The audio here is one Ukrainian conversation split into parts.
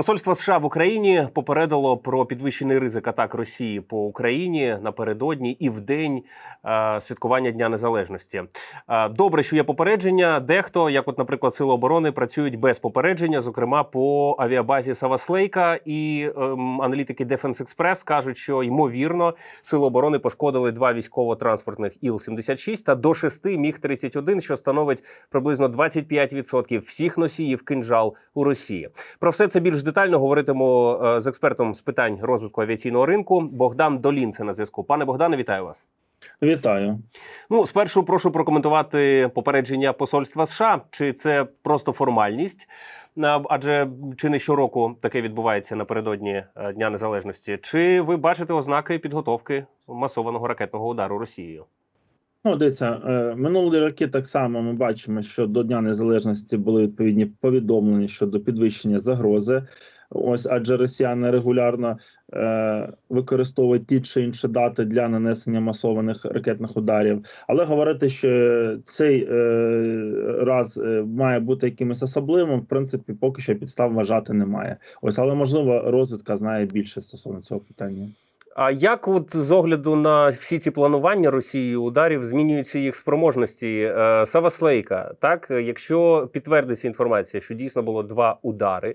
Посольство США в Україні попередило про підвищений ризик атак Росії по Україні напередодні і в день е, святкування Дня Незалежності. Е, добре, що є попередження. Дехто, як, от, наприклад, Сили оборони, працюють без попередження, зокрема по авіабазі Саваслейка. І ем, аналітики Defense Express кажуть, що ймовірно Сили оборони пошкодили два військово-транспортних Іл-76 та до шести міг 31 що становить приблизно 25% всіх носіїв кинжал у Росії. Про все це більш детально говоритиму е, з експертом з питань розвитку авіаційного ринку Богдан Долін. Це на зв'язку. Пане Богдане, вітаю вас. Вітаю. Ну, спершу прошу прокоментувати попередження посольства США. Чи це просто формальність? Адже чи не щороку таке відбувається напередодні е, Дня Незалежності? Чи ви бачите ознаки підготовки масованого ракетного удару Росією? Ну, дивіться, е, минулі роки так само ми бачимо, що до Дня Незалежності були відповідні повідомлення щодо підвищення загрози. Ось адже росіяни регулярно е, використовують ті чи інші дати для нанесення масованих ракетних ударів. Але говорити, що цей е, раз е, має бути якимось особливим, в принципі, поки що підстав вважати немає. Ось, але можливо, розвідка знає більше стосовно цього питання. А як, от з огляду на всі ці планування Росії ударів, змінюються їх спроможності? Е, Саваслейка, так якщо підтвердиться інформація, що дійсно було два удари,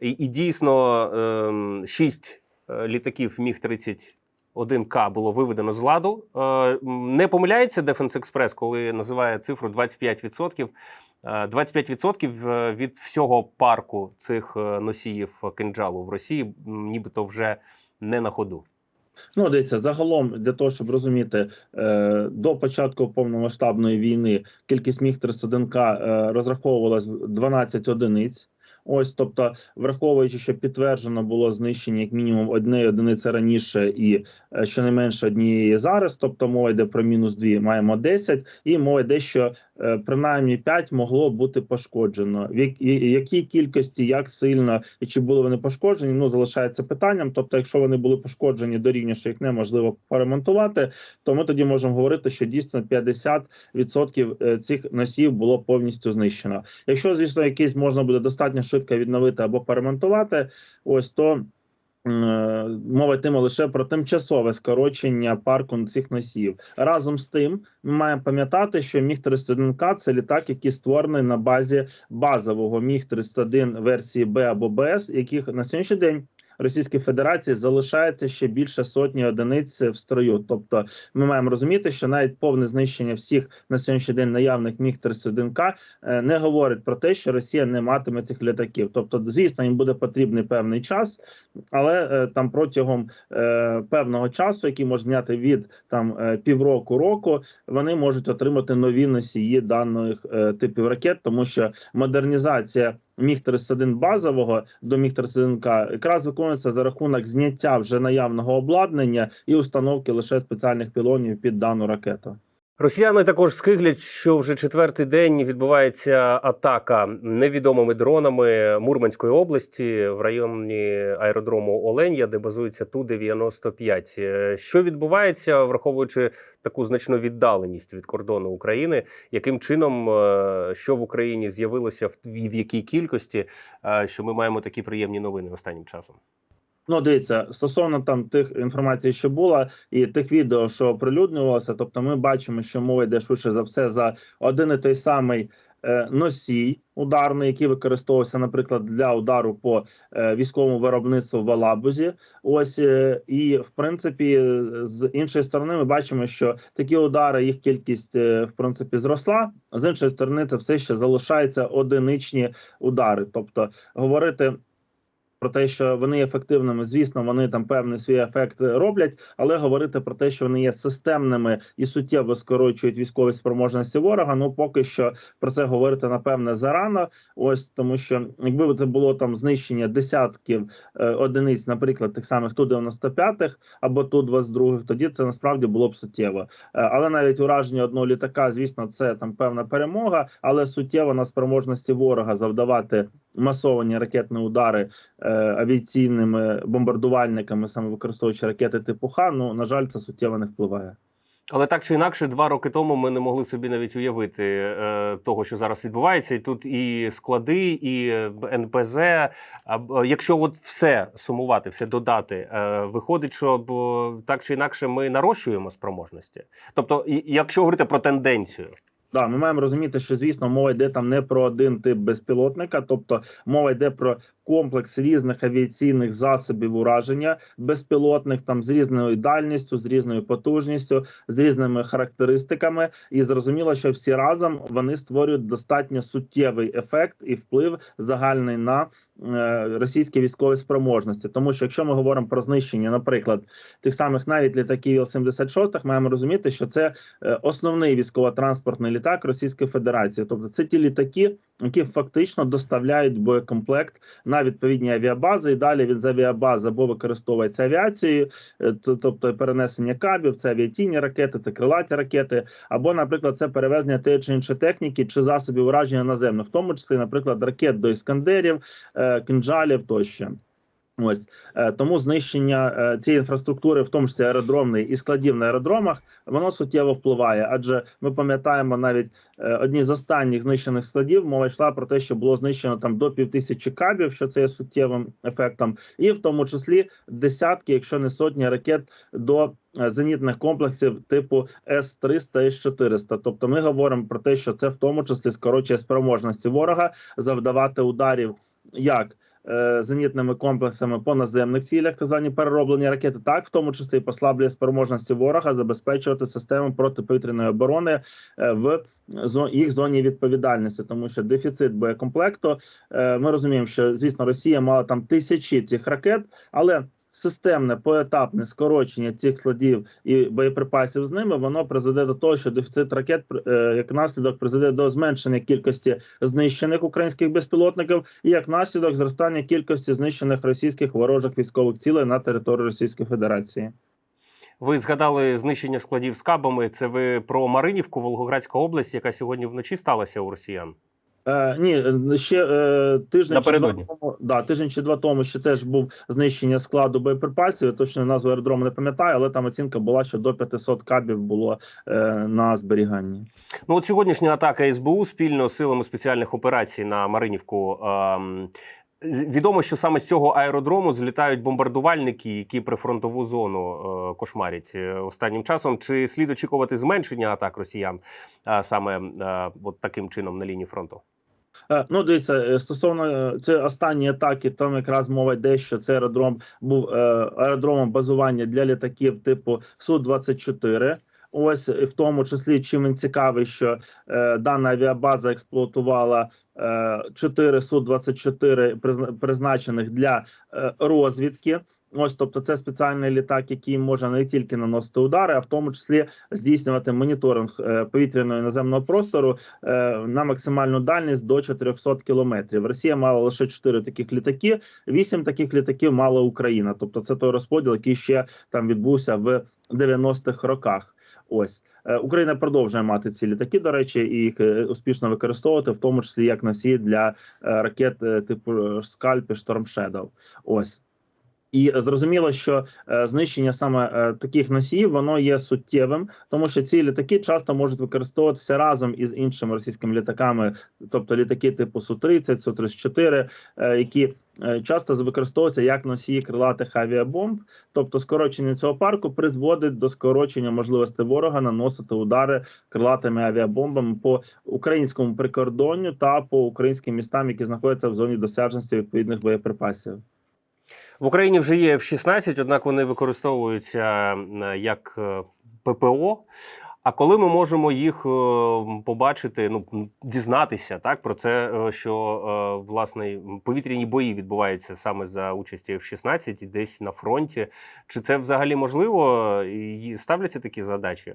і, і дійсно ем, шість е, літаків міг 31 к було виведено з ладу. Е, не помиляється Defense Express, коли називає цифру 25%. Е, 25% е, від всього парку цих носіїв кинджалу в Росії, нібито вже не на ходу. Ну, дивіться, загалом для того, щоб розуміти, е, до початку повномасштабної війни кількість міг 31 к е, розраховувалась в 12 одиниць. Ось, тобто, враховуючи, що підтверджено було знищення як мінімум однієї одиниці раніше, і е, щонайменше однієї зараз. Тобто, мова йде про мінус 2, маємо 10, і мова йде, що е, принаймні 5 могло бути пошкоджено. В якій кількості, як сильно і чи були вони пошкоджені, ну залишається питанням. Тобто, якщо вони були пошкоджені до рівня, що їх неможливо поремонтувати, то ми тоді можемо говорити, що дійсно 50% е, цих носіїв було повністю знищено. Якщо, звісно, якийсь можна буде достатньо швидко відновити або поремонтувати, ось то. е, Мова йтиме лише про тимчасове скорочення парку цих носіїв. Разом з тим, ми маємо пам'ятати, що міг 31 к це літак, який створений на базі базового міг 31 версії Б або БС, яких на сьогоднішній день Російській Федерації залишається ще більше сотні одиниць в строю. Тобто, ми маємо розуміти, що навіть повне знищення всіх на сьогоднішній день наявних міг 31 к не говорить про те, що Росія не матиме цих літаків. Тобто, звісно, їм буде потрібний певний час, але е, там протягом е, певного часу, який може зняти від там е, півроку року, вони можуть отримати нові носії даних типів ракет, тому що модернізація. Міг 31 базового до міг 31 к якраз виконується за рахунок зняття вже наявного обладнання і установки лише спеціальних пілонів під дану ракету. Росіяни також скиглять, що вже четвертий день відбувається атака невідомими дронами Мурманської області в районі аеродрому Оленя, де базується ту 95 Е, Що відбувається, враховуючи таку значну віддаленість від кордону України, яким чином е, що в Україні з'явилося в якій кількості, е, що ми маємо такі приємні новини останнім часом? Ну, дивіться, стосовно там тих інформацій, що була, і тих відео, що оприлюднювалося, тобто ми бачимо, що мова йде швидше за все за один і той самий е, носій ударний, який використовувався, наприклад, для удару по е, військовому виробництву в Алабузі. Ось е, і в принципі, з іншої сторони, ми бачимо, що такі удари, їх кількість в принципі зросла. З іншої сторони, це все ще залишаються одиничні удари. Тобто говорити про те, що вони ефективними, звісно, вони там певний свій ефект роблять, але говорити про те, що вони є системними і суттєво скорочують військові спроможності ворога. Ну поки що про це говорити напевне зарано. Ось тому, що якби це було там знищення десятків е, одиниць, наприклад, тих самих ту 95-х або ту 22-х, тоді це насправді було б суттєво. Е, але навіть ураження одного літака, звісно, це там певна перемога, але суттєво на спроможності ворога завдавати масовані ракетні удари е, авіаційними бомбардувальниками, саме використовуючи ракети типу Х, ну на жаль, це суттєво не впливає. Але так чи інакше, два роки тому ми не могли собі навіть уявити е, того, що зараз відбувається. І тут і склади, і е, НПЗ. А, якщо от все сумувати, все додати, е, виходить, що б, так чи інакше ми нарощуємо спроможності. Тобто, якщо говорити про тенденцію, Да, ми маємо розуміти, що звісно мова йде там не про один тип безпілотника, тобто мова йде про комплекс різних авіаційних засобів ураження безпілотних, там з різною дальністю, з різною потужністю, з різними характеристиками, і зрозуміло, що всі разом вони створюють достатньо суттєвий ефект і вплив загальний на е, російські військові спроможності. Тому що якщо ми говоримо про знищення, наприклад, тих самих навіть літаків Іл-76, маємо розуміти, що це е, основний військово-транспортний літак Російської Федерації. Тобто це ті літаки, які фактично доставляють боєкомплект на відповідні авіабази, і далі він з авіабази або використовується авіацією, е, тобто перенесення кабів, це авіаційні ракети, це крилаті ракети, або, наприклад, це перевезення тієї чи іншої техніки чи засобів ураження наземних, в тому числі, наприклад, ракет до іскандерів, кінжалів кинджалів тощо. Ось е, тому знищення е, цієї інфраструктури, в тому числі аеродромної і складів на аеродромах, воно суттєво впливає. Адже ми пам'ятаємо навіть е, одні з останніх знищених складів. Мова йшла про те, що було знищено там до півтисячі кабів, що це є суттєвим ефектом, і в тому числі десятки, якщо не сотні ракет до зенітних комплексів типу С 300 С 400 Тобто, ми говоримо про те, що це в тому числі скорочує спроможності ворога завдавати ударів як зенітними комплексами по наземних цілях, так звані перероблені ракети, так в тому числі послаблює спроможності ворога забезпечувати систему протиповітряної оборони е, в їх зоні відповідальності, тому що дефіцит боєкомплекту. е, Ми розуміємо, що звісно Росія мала там тисячі цих ракет, але Системне поетапне скорочення цих складів і боєприпасів з ними воно призведе до того, що дефіцит ракет е, як наслідок призведе до зменшення кількості знищених українських безпілотників, і як наслідок зростання кількості знищених російських ворожих військових цілей на території Російської Федерації. ви згадали знищення складів з кабами. Це ви про Маринівку, Волгоградська область, яка сьогодні вночі сталася у росіян. Е, ні, е, ще е, тиждень чи два тому, да, тиждень чи два тому ще теж був знищення складу боєприпасів. Я Точно назву аеродрому не пам'ятаю, але там оцінка була, що до 500 кабів було е, на зберіганні. Ну, от сьогоднішня атака СБУ спільно з силами спеціальних операцій на Маринівку. з- Відомо, що саме з цього аеродрому злітають бомбардувальники, які прифронтову зону е, кошмарять е, останнім часом. Чи слід очікувати зменшення атак росіян е, саме е, от таким чином на лінії фронту? Е, Ну, дивіться, е, стосовно е, цієї останньої атаки, там якраз мова йде, що цей аеродром був аеродромом базування для літаків типу Су-24. Ось в тому числі чим він цікавий, що е, дана авіабаза експлуатувала е, 4 Су-24 призна- призначених для е, розвідки. Ось, тобто, це спеціальний літак, який може не тільки наносити удари, а в тому числі здійснювати моніторинг е, повітряного наземного простору е, на максимальну дальність до 400 кілометрів. Росія мала лише 4 таких літаки. 8 таких літаків мала Україна. Тобто, це той розподіл, який ще там відбувся в 90-х роках. Ось Е, Україна продовжує мати ці літаки. До речі, і їх успішно використовувати, в тому числі як носії для ракет типу Скальп і Шторм Shadow. Ось. І зрозуміло, що е, знищення саме е, таких носіїв воно є суттєвим, тому що ці літаки часто можуть використовуватися разом із іншими російськими літаками, тобто літаки типу су 30 су 34 е, які е, часто використовуються як носії крилатих авіабомб. Тобто, скорочення цього парку призводить до скорочення можливості ворога наносити удари крилатими авіабомбами по українському прикордонню та по українським містам, які знаходяться в зоні досяжності відповідних боєприпасів. В Україні вже є F-16, однак вони використовуються е, як е, ППО. А коли ми можемо їх е, побачити, ну дізнатися так про це, що власне повітряні бої відбуваються саме за участі F-16 і десь на фронті? Чи це взагалі можливо? І ставляться такі задачі?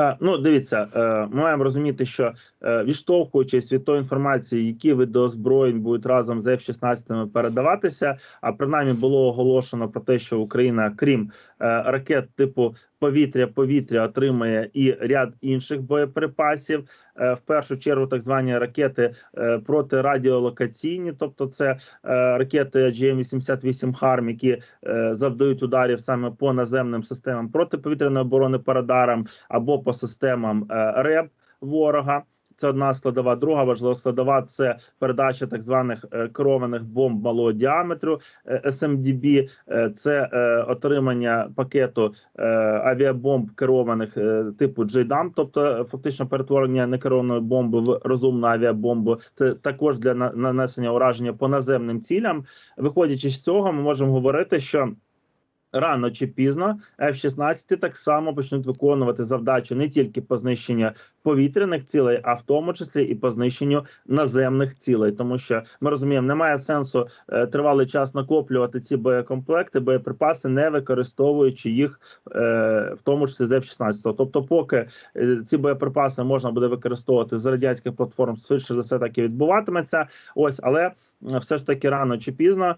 Е, Ну, дивіться, е, ми маємо розуміти, що е, відштовхуючись від тої інформації, які види озброєнь будуть разом з F-16 передаватися, а принаймні було оголошено про те, що Україна, крім ракет типу повітря-повітря, отримає і ряд інших боєприпасів. Е, в першу чергу так звані ракети е, протирадіолокаційні, тобто це е, ракети GM-88 Харм, які завдають ударів саме по наземним системам протиповітряної оборони по радарам або по системам РЕБ ворога. Це одна складова. Друга важлива складова це передача так званих е, керованих бомб малого діаметру е, SMDB. Е, Це е, отримання пакету е, авіабомб керованих е, типу JDAM, тобто е, фактично перетворення некерованої бомби в розумну авіабомбу. Це також для нанесення ураження по наземним цілям. Виходячи з цього, ми можемо говорити, що рано чи пізно F-16 так само почнуть виконувати завдачі не тільки по знищенню повітряних цілей, а в тому числі і по знищенню наземних цілей, тому що ми розуміємо, немає сенсу е, тривалий час накоплювати ці боєкомплекти, боєприпаси, не використовуючи їх, е, в тому числі з F-16. Тобто, поки е, ці боєприпаси можна буде використовувати з радянських платформ, швидше за все так і відбуватиметься. Ось, але все ж таки рано чи пізно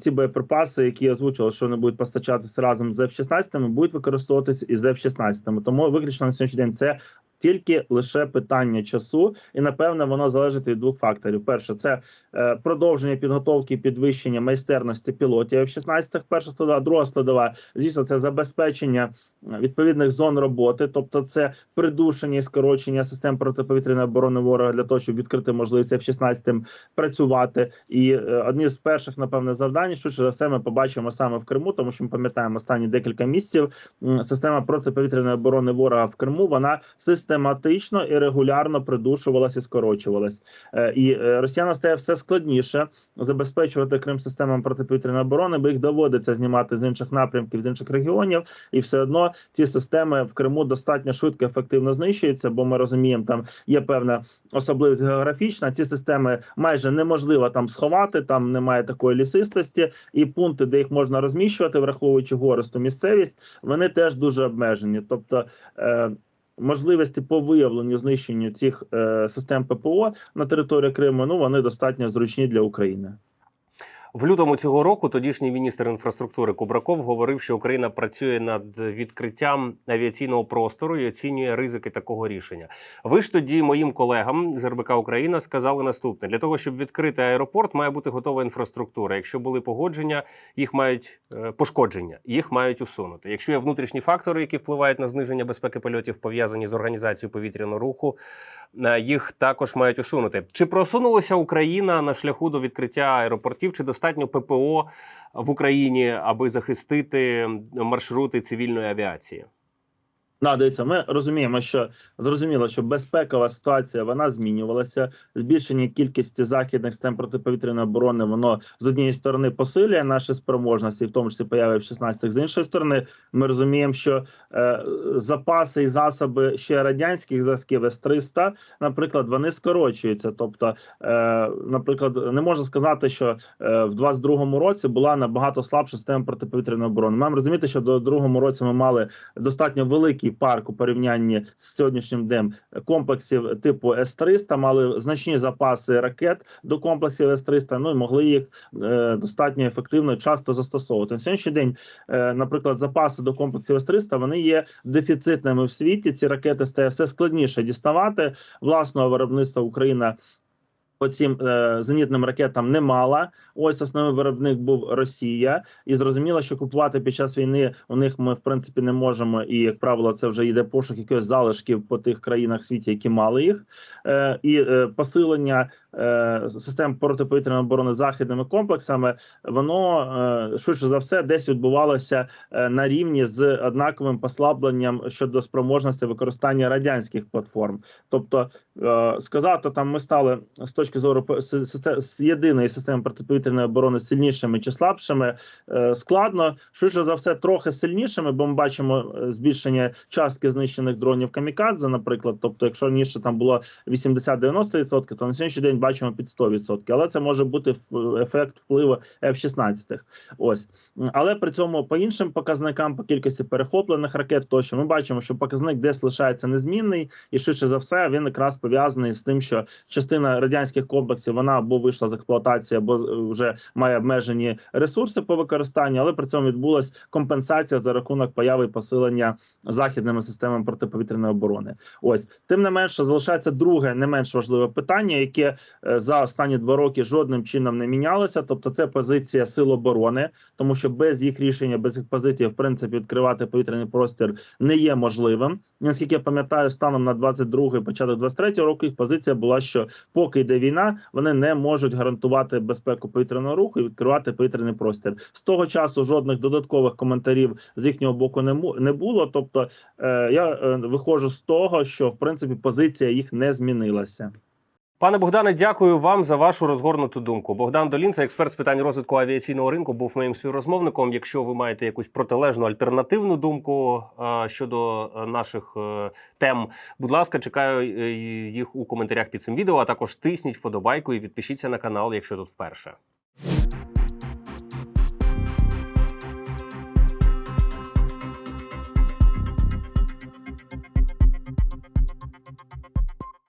ці боєприпаси, які озвучили, що вони будуть постачатися разом з F-16, будуть використовуватися і з F-16. Тому виключно на сьогоднішній день це тільки лише питання часу, і напевне воно залежить від двох факторів: перше, це е, продовження підготовки, підвищення майстерності пілотів F-16, Перша складова, друга складова, звісно, це забезпечення е, відповідних зон роботи, тобто це придушення і скорочення систем протиповітряної оборони ворога для того, щоб відкрити можливість F-16 працювати. І е, одні з перших, напевне, завдань, швидше за все, ми побачимо саме в Криму, тому що ми пам'ятаємо останні декілька місяців. Система протиповітряної оборони ворога в Криму вона систематично і регулярно придушувалась і скорочувалась. Е, І е, росіянам стає все складніше забезпечувати Крим системами протиповітряної оборони, бо їх доводиться знімати з інших напрямків, з інших регіонів, і все одно ці системи в Криму достатньо швидко ефективно знищуються, бо ми розуміємо, там є певна особливість географічна. Ці системи майже неможливо там сховати, там немає такої лісистості, і пункти, де їх можна розміщувати, враховуючи гористу місцевість, вони теж дуже обмежені. Тобто. Е, Можливості по виявленню знищенню цих е, систем ППО на території Криму ну вони достатньо зручні для України. В лютому цього року тодішній міністр інфраструктури Кубраков говорив, що Україна працює над відкриттям авіаційного простору і оцінює ризики такого рішення. Ви ж тоді моїм колегам з РБК Україна сказали наступне: для того, щоб відкрити аеропорт, має бути готова інфраструктура. Якщо були погодження, їх мають е, пошкодження, їх мають усунути. Якщо є внутрішні фактори, які впливають на зниження безпеки польотів, пов'язані з організацією повітряного руху, їх також мають усунути. Чи просунулася Україна на шляху до відкриття аеропортів? Чи достатньо ППО в Україні, аби захистити маршрути цивільної авіації? Да, дивіться, ми розуміємо, що зрозуміло, що безпекова ситуація вона змінювалася. Збільшення кількості західних систем протиповітряної оборони воно з однієї сторони посилює наші спроможності, в тому числі появи в 16 З іншої сторони, ми розуміємо, що е, запаси і засоби ще радянських зразків С-300, наприклад, вони скорочуються. Тобто, е, наприклад, не можна сказати, що е, в 22-му році була набагато слабша система протиповітряної оборони. Маємо розуміти, що до другому році ми мали достатньо великий парк у порівнянні з сьогоднішнім днем комплексів типу С-300, мали значні запаси ракет до комплексів С-300, ну і могли їх е, достатньо ефективно часто застосовувати. На сьогоднішній день, е, наприклад, запаси до комплексів С-300 вони є дефіцитними в світі. Ці ракети стає все складніше діставати. Власного виробництва Україна по цим е, зенітним ракетам не мала. Ось основний виробник був Росія, і зрозуміло, що купувати під час війни у них ми в принципі не можемо. І як правило, це вже йде пошук якихось залишків по тих країнах світі, які мали їх, е, і е, посилення е, систем протиповітряної оборони західними комплексами. Воно е, швидше за все десь відбувалося е, на рівні з однаковим послабленням щодо спроможності використання радянських платформ. Тобто е, сказати там, ми стали з точки зору п- с- з єдиної системи протиповітряної оборони сильнішими чи слабшими е, складно. Швидше за все, трохи сильнішими, бо ми бачимо е, збільшення частки знищених дронів камікадзе, наприклад. Тобто, якщо раніше там було 80-90%, то на сьогоднішній день бачимо під 100%. Але це може бути ефект впливу F-16. Ось але при цьому по іншим показникам, по кількості перехоплених ракет, тощо ми бачимо, що показник десь лишається незмінний, і швидше за все він якраз пов'язаний з тим, що частина радянських цих комплексів вона або вийшла з експлуатації, або е, вже має обмежені ресурси по використанню, але при цьому відбулась компенсація за рахунок появи посилення західними системами протиповітряної оборони. Ось тим не менше залишається друге, не менш важливе питання, яке е, за останні два роки жодним чином не мінялося. Тобто, це позиція сил оборони, тому що без їх рішення, без їх позиції, в принципі, відкривати повітряний простір не є можливим. Наскільки я пам'ятаю, станом на 22-й, початок 23-го року їх позиція була, що поки йде війна, вони не можуть гарантувати безпеку повітряного руху і відкривати повітряний простір. З того часу жодних додаткових коментарів з їхнього боку не було. Тобто, е, я е, виходжу з того, що в принципі позиція їх не змінилася. Пане Богдане, дякую вам за вашу розгорнуту думку. Богдан Долінце, експерт з питань розвитку авіаційного ринку, був моїм співрозмовником. Якщо ви маєте якусь протилежну альтернативну думку щодо е, наших е, тем, будь ласка, чекаю е, їх у коментарях під цим відео. А також тисніть вподобайку і підпишіться на канал, якщо тут вперше.